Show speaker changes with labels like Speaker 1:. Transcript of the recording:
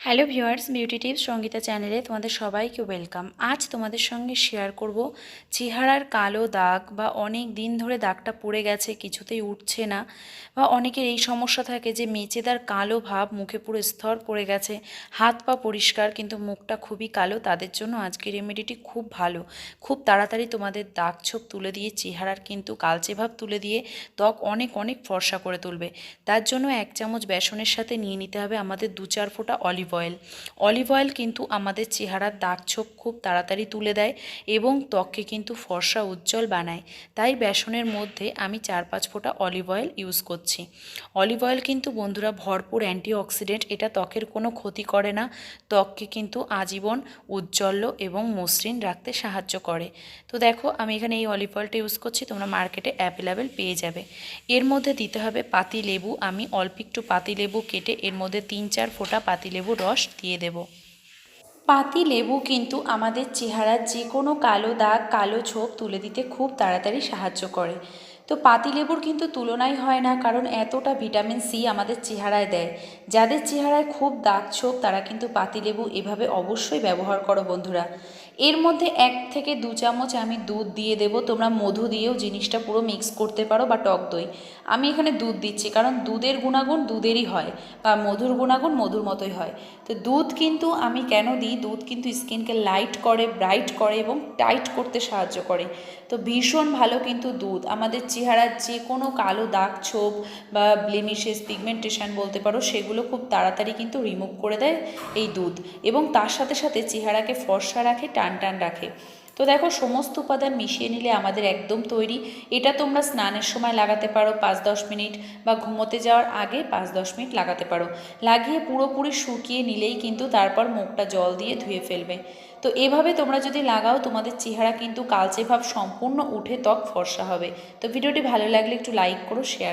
Speaker 1: Hello viewers beauty tips Sangeeta চ্যানেলে তোমাদের সবাইকে ওয়েলকাম আজ তোমাদের সঙ্গে শেয়ার করব চেহারার কালো দাগ বা অনেক দিন ধরে দাগটা পড়ে গেছে, কিছুতেই উঠছে না বা অনেকের এই সমস্যা থাকে যে মেচেদার কালো ভাব মুখে পুরো স্তর পড়ে গেছে, হাত পা পরিষ্কার কিন্তু মুখটা খুবই কালো, তাদের জন্য আজকের রেমেডিটি খুব ভালো। খুব তাড়াতাড়ি তোমাদের দাগ ছোপ তুলে দিয়ে, চেহারার কিন্তু কালচে ভাব তুলে দিয়ে ত্বক অনেক অনেক ফর্সা করে তুলবে। তার জন্য এক চামচ বেসনের সাথে নিয়ে নিতে হবে আমাদের দু চার ফোঁটা অলিভ অয়েল অলিভ অয়েল কিন্তু আমাদের চেহারার দাগ ছোপ খুব তাড়াতাড়ি তুলে দেয় এবং ত্বককে কিন্তু ফর্সা উজ্জ্বল বানায়। তাই বেসনের মধ্যে আমি চার পাঁচ ফোঁটা অলিভ অয়েল ইউজ করছি। অলিভ অয়েল কিন্তু বন্ধুরা ভরপুর অ্যান্টিঅক্সিডেন্ট এটা ত্বকের কোনো ক্ষতি করে না। ত্বককে কিন্তু আজীবন উজ্জ্বল এবং মসৃণ রাখতে সাহায্য করে। তো দেখো, আমি এখানে এই অলিভ অয়েলটা ইউজ করছি, তোমরা মার্কেটে অ্যাভেলেবেল পেয়ে যাবে। এর মধ্যে দিতে হবে পাতি লেবু আমি অল্প একটু পাতি লেবু কেটে এর মধ্যে তিন চার ফোঁটা পাতি লেবু রস দিয়ে দেব। পাতি লেবু কিন্তু আমাদের চেহারার যে কোনো কালো দাগ, কালো ছোপ তুলে দিতে খুব তাড়াতাড়ি সাহায্য করে। তো পাতিলেবুর কিন্তু তুলনাই হয় না, কারণ এতটা ভিটামিন সি আমাদের চেহারায় দেয়। যাদের চেহারায় খুব দাগ ছোপ, তারা কিন্তু পাতিলেবু এভাবে অবশ্যই ব্যবহার করো বন্ধুরা। এর মধ্যে এক থেকে দু চামচ আমি দুধ দিয়ে দেবো, তোমরা মধু দিয়েও জিনিসটা পুরো মিক্স করতে পারো বা টক দই। আমি এখানে দুধ দিচ্ছি, কারণ দুধের গুণাগুণ দুধেরই হয় বা মধুর গুণাগুণ মধুর মতোই হয়। তো দুধ কিন্তু আমি কেন দিই? দুধ কিন্তু স্কিনকে লাইট করে, ব্রাইট করে এবং টাইট করতে সাহায্য করে। তো ভীষণ ভালো কিন্তু দুধ। আমাদের চেহারার যে কোনো কালো দাগ ছোপ বা ব্লেমিশেস পিগমেন্টেশন বলতে পারো, সেগুলো খুব তাড়াতাড়ি কিন্তু রিমুভ করে দেয় এই দুধ এবং তার সাথে সাথে চেহারাকে ফর্সা রাখে, টান টান রাখে। তো দেখো, সমস্ত উপাদান মিশিয়ে নিলে আমাদের একদম তৈরি। এটা তোমরা স্নানের সময় লাগাতে পারো, পাঁচ দশ মিনিট, বা ঘুমোতে যাওয়ার আগে পাঁচ দশ মিনিট লাগাতে পারো। লাগিয়ে পুরোপুরি শুকিয়ে নিলেই কিন্তু তারপর মুখটা জল দিয়ে ধুয়ে ফেলবে। তো এভাবে তোমরা যদি লাগাও, তোমাদের চেহারা কিন্তু কালচে ভাব সম্পূর্ণ উঠে ত্বক ফর্সা হবে। তো ভিডিওটি ভালো লাগলে একটু লাইক করো শেয়ার